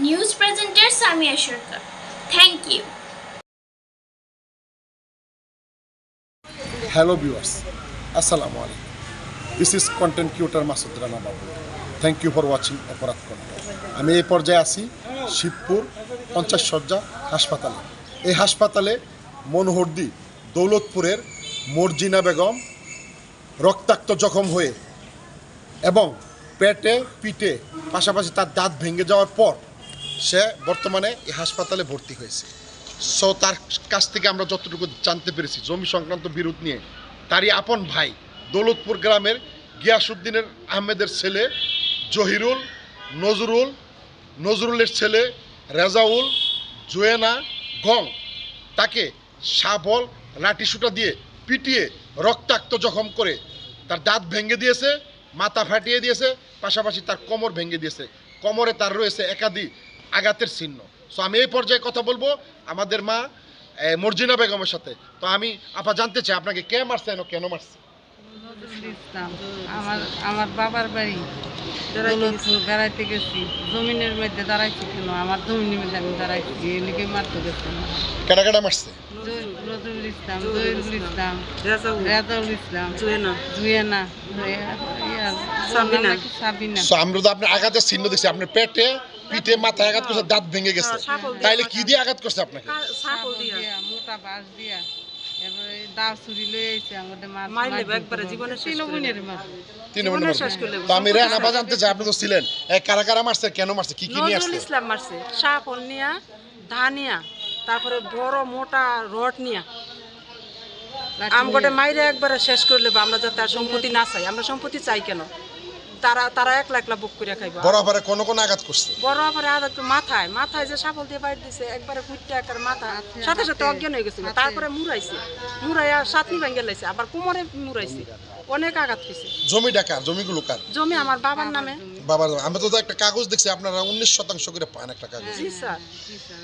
presenter Samia Sharkar. Thank you. Hello viewers আসসালামু আলাইকুম this is content creator Masud Rana Babu thank you for watching অপরাধ আমি এই পর্যায়ে আছি শিবপুর পঞ্চাশ সজ্জা হাসপাতালে এই হাসপাতালে মনোহরদি দৌলতপুরের মর্জিনা বেগম রক্তাক্ত জখম হয়ে এবং পেটে পিঠে পাশাপাশি তার দাঁত ভেঙে যাওয়ার পর সে বর্তমানে এই হাসপাতালে ভর্তি হয়েছে। সো তার কাছ থেকে আমরা যতটুকু জানতে পেরেছি, জমি সংক্রান্ত বিরোধ নিয়ে, তারই আপন ভাই দৌলতপুর গ্রামের গিয়াসুদ্দিনের আহমেদের ছেলে জহিরুল, নজরুল, নজরুলের ছেলে রেজাউল, জোয়েনা গং তাকে শাবল লাঠিসুটা দিয়ে পিটিয়ে রক্তাক্ত জখম করে তার দাঁত ভেঙে দিয়েছে, মাথা ফাটিয়ে দিয়েছে, পাশাপাশি তার কোমর ভেঙে দিয়েছে। কোমরে তার রয়েছে একাধিক আঘাতের চিহ্ন। সো আমি এই পর্যায়ে কথা বলব আমাদের মা মর্জিনা বেগমের সাথে। তো আমি আপা জানতে চাই আপনাকে কে মারছে কেন মারছে? আমার আমার বাবার বাড়ি বেড়াইতে গেছি। জমিনের মধ্যে দাঁড়াইছি কেন? আমার জমিনের মধ্যে আমি দাঁড়াইছি এদিকে মারতে গেছি। কেটা কেটা মারছে? নজরুল ইসলাম জহিরুল ইসলাম রেজাউল। ইসলাম জুয়েনা। জুয়েনা সাবিনা। সাবিনা? আমরা তো আপনার আঘাতের চিহ্ন দেখছি আপনার পেটে পিঠে মাথায় আঘাত করছে দাঁত ভেঙে গেছে। তাইলে কি দিয়ে আঘাত করছে আপনাকে? মোটা বাঁশ দিয়া। এবারে দাও ছুরি লয়ে আইছে আমাদের মার মারলে একবারে জীবনে শেষ তিন করে বোনের মার তিন মিনিট তো আমি রেহানা জানতে চাই আপনি তো ছিলেন। কারা কারা মারছে কেন মারছে কি কি নিয়ে আসছে? ইসলাম মারছে। সাপল নিয়া ধানিয়া তারপরে বড় মোটা রড নিয়া। আমগটে মাইরে একবারে শেষ করলে বা আমরা যাতে আর সম্পত্তি না চাই। আমরা সম্পত্তি চাই কেন? তারা তারা একলা একলা বুক করে খাইবা। বরাবরে কোন কোন আঘাত করছে। আদা মাথায় মাথায় যে দিয়ে বাইর দিছে একবারে কুইটটা একবার মাথা সাথে সাথে অজ্ঞান হয়ে গেছিল। তারপরে সাতনি লাইছে আবার কোমরে অনেক আঘাত হয়েছে জমি ডাকা জমিগুলো কার? জমি আমার বাবার নামে। বাবার আমি তো একটা কাগজ দেখছি আপনারা উনিশ শতাংশ করে পান একটা কাগজ।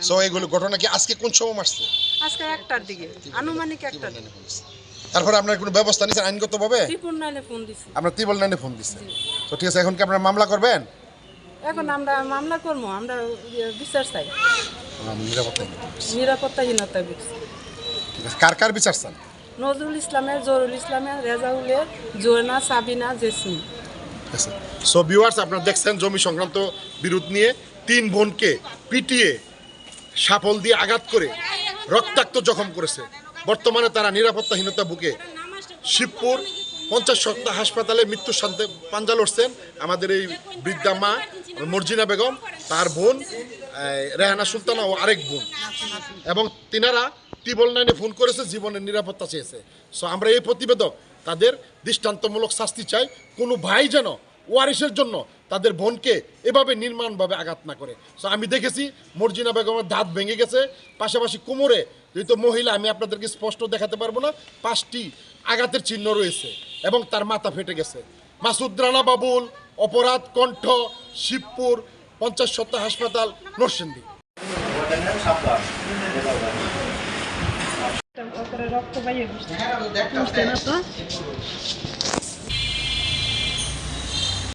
সো এগুলো ঘটনা কি আজকে কোন সময় মারছে আজকে একটার দিকে। আনুমানিক একটার দিকে। তারপরে আপনার কোনো ব্যবস্থা নিয়েছেন আইনগতভাবে? আপনার ত্রিবল নাইনে ফোন দিচ্ছে তো ঠিক আছে এখন কি আপনার মামলা করবেন? এখন আমরা মামলা করব আমরা বিচার চাই। নিরাপত্তা নিরাপত্তাহীনতা ঠিক আছে কার কার বিচার চান? নজরুল ইসলামের জরুল ইসলামের রেজাউলের জোয়না সাবিনা জেসমিন। সো ভিউয়ার্স আপনারা দেখছেন জমি সংক্রান্ত বিরোধ নিয়ে তিন বোনকে পিটিয়ে সাফল দিয়ে আঘাত করে রক্তাক্ত জখম করেছে। বর্তমানে তারা নিরাপত্তাহীনতা বুকে শিবপুর পঞ্চাশ সপ্তাহ হাসপাতালে মৃত্যু শান্তি পাঞ্জা লড়ছেন আমাদের এই বৃদ্ধা মা, মর্জিনা বেগম, তার বোন রেহানা সুলতানা ও আরেক বোন। এবং তিনারা টিবল নাইনে ফোন করেছে, জীবনের নিরাপত্তা চেয়েছে। সো আমরা এই প্রতিবেদক, তাদের দৃষ্টান্তমূলক শাস্তি চাই। কোনো ভাই যেন ওয়ারিসের জন্য তাদের বোনকে এভাবে নির্মাণভাবে আঘাত না করে। সো আমি দেখেছি মর্জিনা বেগমের দাঁত ভেঙে গেছে, পাশাপাশি কোমরে যেহেতু মহিলা আমি আপনাদেরকে স্পষ্ট দেখাতে পারব না পাঁচটি আঘাতের চিহ্ন রয়েছে এবং তার মাথা ফেটে গেছে। মাসুদ রানা বাবুল অপরাধ কণ্ঠ শিবপুর পঞ্চাশ সত্তা হাসপাতাল নরসিংদী। রক্ত পাইয়ে বুঝতে না তো